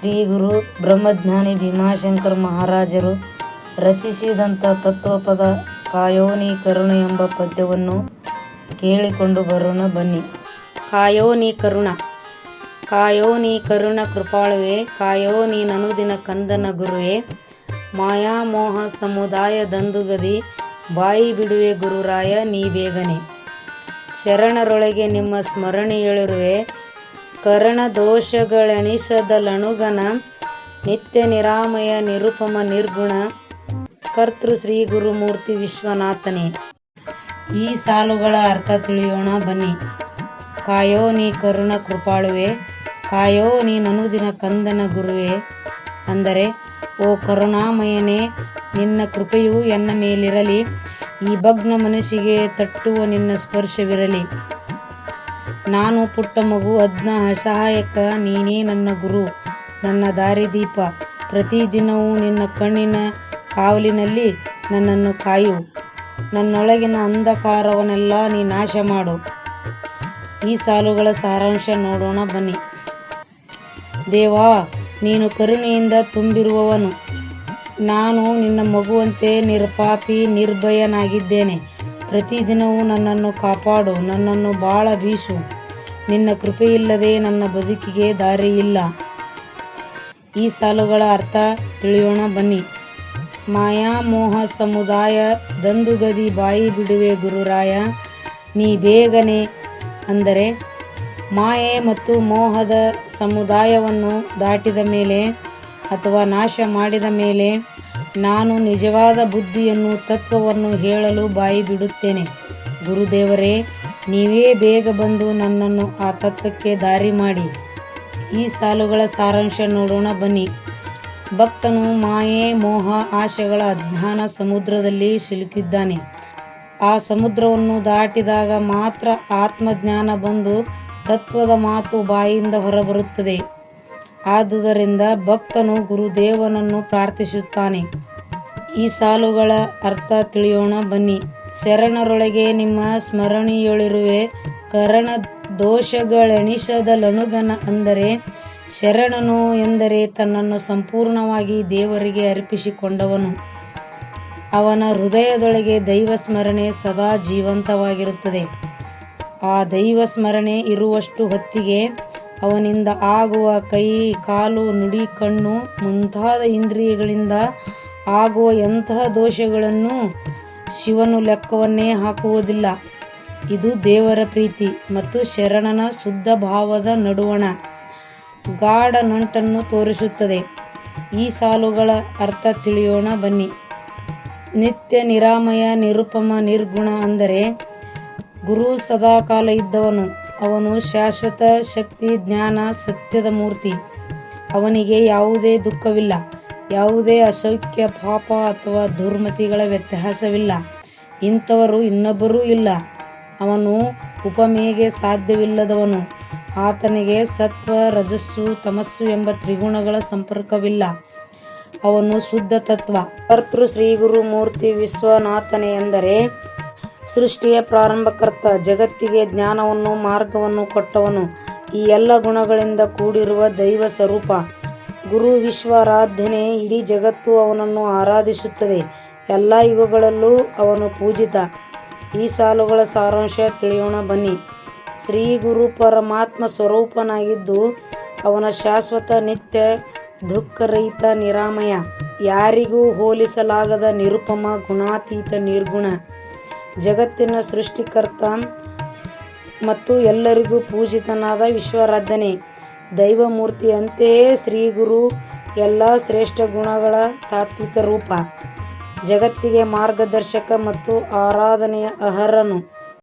ಶ್ರೀ ಗುರು ಬ್ರಹ್ಮಜ್ಞಾನಿ ಭೀಮಾಶಂಕರ್ ಮಹಾರಾಜರು ರಚಿಸಿದಂಥ ತತ್ವಪದ ಕಾಯೋನಿ ಕರುಣ ಎಂಬ ಪದ್ಯವನ್ನು ಕೇಳಿಕೊಂಡು ಬರೋಣ ಬನ್ನಿ. ಕಾಯೋನಿ ಕರುಣ. ಕಾಯೋನಿ ಕರುಣ ಕೃಪಾಳುವೆ ಕಾಯೋ ನೀ ನನುದಿನ ಕಂದನ ಗುರುವೆ. ಮಾಯಾಮೋಹ ಸಮುದಾಯ ದಂದುಗದಿ, ಬಾಯಿ ಬಿಡುವೆ ಗುರುರಾಯ ನೀ ಬೇಗನೆ. ಶರಣರೊಳಗೆ ನಿಮ್ಮ ಸ್ಮರಣೆಯಳಿರುವೆ ಕರಣ ದೋಷಗಳೆಣಿಸದಲಣುಗನ ನಿತ್ಯ ನಿರಾಮಯ ನಿರುಪಮ ನಿರ್ಗುಣ ಕರ್ತೃ ಶ್ರೀ ಗುರುಮೂರ್ತಿ ವಿಶ್ವನಾಥನೇ. ಈ ಸಾಲುಗಳ ಅರ್ಥ ತಿಳಿಯೋಣ ಬನ್ನಿ. ಕಾಯೋ ನೀ ಕರುಣ ಕೃಪಾಳುವೆ, ಕಾಯೋ ನೀ ನನುದಿನ ಕಂದನ ಗುರುವೆ, ಅಂದರೆ ಓ ಕರುಣಾಮಯನೇ, ನಿನ್ನ ಕೃಪೆಯು ಎನ್ನ ಮೇಲಿರಲಿ, ಈ ಭಗ್ನ ಮನಸ್ಸಿಗೆ ತಟ್ಟುವ ನಿನ್ನ ಸ್ಪರ್ಶವಿರಲಿ. ನಾನು ಪುಟ್ಟ ಮಗು ಅದ್ನ ಅಸಹಾಯಕ, ನೀನೇ ನನ್ನ ಗುರು, ನನ್ನ ದಾರಿದೀಪ. ಪ್ರತಿದಿನವೂ ನಿನ್ನ ಕಣ್ಣಿನ ಕಾವಲಿನಲ್ಲಿ ನನ್ನನ್ನು ಕಾಯು. ನನ್ನೊಳಗಿನ ಅಂಧಕಾರವನ್ನೆಲ್ಲ ನೀ ನಾಶ ಮಾಡು. ಈ ಸಾಲುಗಳ ಸಾರಾಂಶ ನೋಡೋಣ ಬನ್ನಿ. ದೇವಾ, ನೀನು ಕರುಣೆಯಿಂದ ತುಂಬಿರುವವನು. ನಾನು ನಿನ್ನ ಮಗುವಂತೆ ನಿರ್ಪಾಪಿ, ನಿರ್ಭಯನಾಗಿದ್ದೇನೆ. ಪ್ರತಿದಿನವೂ ನನ್ನನ್ನು ಕಾಪಾಡು, ನನ್ನನ್ನು ಬಾಳ ಬೀಸು. ನಿನ್ನ ಕೃಪೆಯಿಲ್ಲದೆ ನನ್ನ ಬದುಕಿಗೆ ದಾರಿ ಇಲ್ಲ ಈ ಸಾಲುಗಳ ಅರ್ಥ ತಿಳಿಯೋಣ ಬನ್ನಿ. ಮಾಯಾ ಮೋಹ ಸಮುದಾಯ ದಂದುಗದಿ ಬಾಯಿ ಬಿಡುವೆ ಗುರುರಾಯ, ನೀ ಬೇಗನೆ ಅಂದರೆ ಮಾಯೆ ಮತ್ತು ಮೋಹದ ಸಮುದಾಯವನ್ನು ದಾಟಿದ ಮೇಲೆ ಅಥವಾ ನಾಶ ಮಾಡಿದ ಮೇಲೆ ನಾನು ನಿಜವಾದ ಬುದ್ಧಿಯನ್ನು ತತ್ವವನ್ನು ಹೇಳಲು ಬಾಯಿ ಬಿಡುತ್ತೇನೆ. ಗುರುದೇವರೇ ನೀವೇ ಬೇಗ ಬಂದು ನನ್ನನ್ನು ಆ ತತ್ವಕ್ಕೆ ದಾರಿ ಮಾಡಿ. ಈ ಸಾಲುಗಳ ಸಾರಾಂಶ ನೋಡೋಣ ಬನ್ನಿ. ಭಕ್ತನು ಮಾಯೆ, ಮೋಹ, ಆಶೆಗಳ ಅಜ್ಞಾನ ಸಮುದ್ರದಲ್ಲಿ ಸಿಲುಕಿದ್ದಾನೆ. ಆ ಸಮುದ್ರವನ್ನು ದಾಟಿದಾಗ ಮಾತ್ರ ಆತ್ಮಜ್ಞಾನ ಬಂದು ತತ್ವದ ಮಾತು ಬಾಯಿಂದ ಹೊರಬರುತ್ತದೆ. ಆದುದರಿಂದ ಭಕ್ತನು ಗುರುದೇವನನ್ನು ಪ್ರಾರ್ಥಿಸುತ್ತಾನೆ. ಈ ಸಾಲುಗಳ ಅರ್ಥ ತಿಳಿಯೋಣ ಬನ್ನಿ. ಶರಣರೊಳಗೆ ನಿಮ್ಮ ಸ್ಮರಣೆಯೊಳಿರುವೆ. ಕರಣ ದೋಷಗಳೆಣಿಸದಲನುಗನ ಅಂದರೆ ಶರಣನು ಎಂದರೆ ತನ್ನನ್ನು ಸಂಪೂರ್ಣವಾಗಿ ದೇವರಿಗೆ ಅರ್ಪಿಸಿಕೊಂಡವನು. ಅವನ ಹೃದಯದೊಳಗೆ ದೈವ ಸ್ಮರಣೆ ಸದಾ ಜೀವಂತವಾಗಿರುತ್ತದೆ. ಆ ದೈವ ಸ್ಮರಣೆ ಇರುವಷ್ಟು ಹೊತ್ತಿಗೆ ಅವನಿಂದ ಆಗುವ ಕೈ, ಕಾಲು, ನುಡಿ, ಕಣ್ಣು ಮುಂತಾದ ಇಂದ್ರಿಯಗಳಿಂದ ಆಗುವ ಎಂತಹ ದೋಷಗಳನ್ನು ಶಿವನು ಲೆಕ್ಕವನ್ನೇ ಹಾಕುವುದಿಲ್ಲ. ಇದು ದೇವರ ಪ್ರೀತಿ ಮತ್ತು ಶರಣನ ಶುದ್ಧ ಭಾವದ ನಡುವಣ. ಗಾಢ ನಂಟನ್ನು ತೋರಿಸುತ್ತದೆ. ಈ ಸಾಲುಗಳ ಅರ್ಥ ತಿಳಿಯೋಣ, ಬನ್ನಿ. ನಿತ್ಯ ನಿರಾಮಯ, ನಿರುಪಮ, ನಿರ್ಗುಣ ಅಂದರೆ ಗುರು ಸದಾಕಾಲ ಇದ್ದವನು. ಅವನು ಶಾಶ್ವತ ಶಕ್ತಿ, ಜ್ಞಾನ, ಸತ್ಯದ ಮೂರ್ತಿ. ಅವನಿಗೆ ಯಾವುದೇ ದುಃಖವಿಲ್ಲ. ಯಾವುದೇ ಅಸೌಖ್ಯ, ಪಾಪ ಅಥವಾ ದುರ್ಮತಿಗಳ ವ್ಯತ್ಯಾಸವಿಲ್ಲ. ಇಂಥವರು ಇನ್ನೊಬ್ಬರೂ ಇಲ್ಲ. ಅವನು ಉಪಮೆಗೆ ಸಾಧ್ಯವಿಲ್ಲದವನು. ಆತನಿಗೆ ಸತ್ವ, ರಜಸ್ಸು, ತಮಸ್ಸು ಎಂಬ ತ್ರಿಗುಣಗಳ ಸಂಪರ್ಕವಿಲ್ಲ. ಅವನು ಶುದ್ಧ ತತ್ವ. ಕರ್ತೃ ಶ್ರೀ ಗುರು ಮೂರ್ತಿ ವಿಶ್ವನಾಥನೆ ಎಂದರೆ, ಸೃಷ್ಟಿಯ ಪ್ರಾರಂಭಕರ್ತ, ಜಗತ್ತಿಗೆ ಜ್ಞಾನವನ್ನು, ಮಾರ್ಗವನ್ನು ಕೊಟ್ಟವನು. ಈ ಎಲ್ಲ ಗುಣಗಳಿಂದ ಕೂಡಿರುವ ದೈವ ಸ್ವರೂಪ ಗುರು ವಿಶ್ವಾರಾಧನೆ ಇಡೀ ಜಗತ್ತು ಅವನನ್ನು ಆರಾಧಿಸುತ್ತದೆ. ಎಲ್ಲ ಯುಗಗಳಲ್ಲೂ ಅವನು ಪೂಜಿತ. ಈ ಸಾಲುಗಳ ಸಾರಾಂಶ ತಿಳಿಯೋಣ ಬನ್ನಿ. ಶ್ರೀ ಗುರು ಪರಮಾತ್ಮ ಸ್ವರೂಪನಾಗಿದ್ದು ಅವನ ಶಾಶ್ವತ ನಿತ್ಯ ದುಃಖರಹಿತ ನಿರಾಮಯ. ಯಾರಿಗೂ ಹೋಲಿಸಲಾಗದ ನಿರುಪಮ ಗುಣಾತೀತ ನಿರ್ಗುಣ. ಜಗತ್ತಿನ ಸೃಷ್ಟಿಕರ್ತ ಮತ್ತು ಎಲ್ಲರಿಗೂ ಪೂಜಿತನಾದ ವಿಶ್ವಾರಾಧನೆ. ದೈವ ಮೂರ್ತಿ ಅಂತೆಯೇ ಶ್ರೀ ಗುರು ಎಲ್ಲ ಶ್ರೇಷ್ಠ ಗುಣಗಳ ತಾತ್ವಿಕ ರೂಪ. ಜಗತ್ತಿಗೆ ಮಾರ್ಗದರ್ಶಕ ಮತ್ತು ಆರಾಧನೆಯ ಅರ್ಹನು.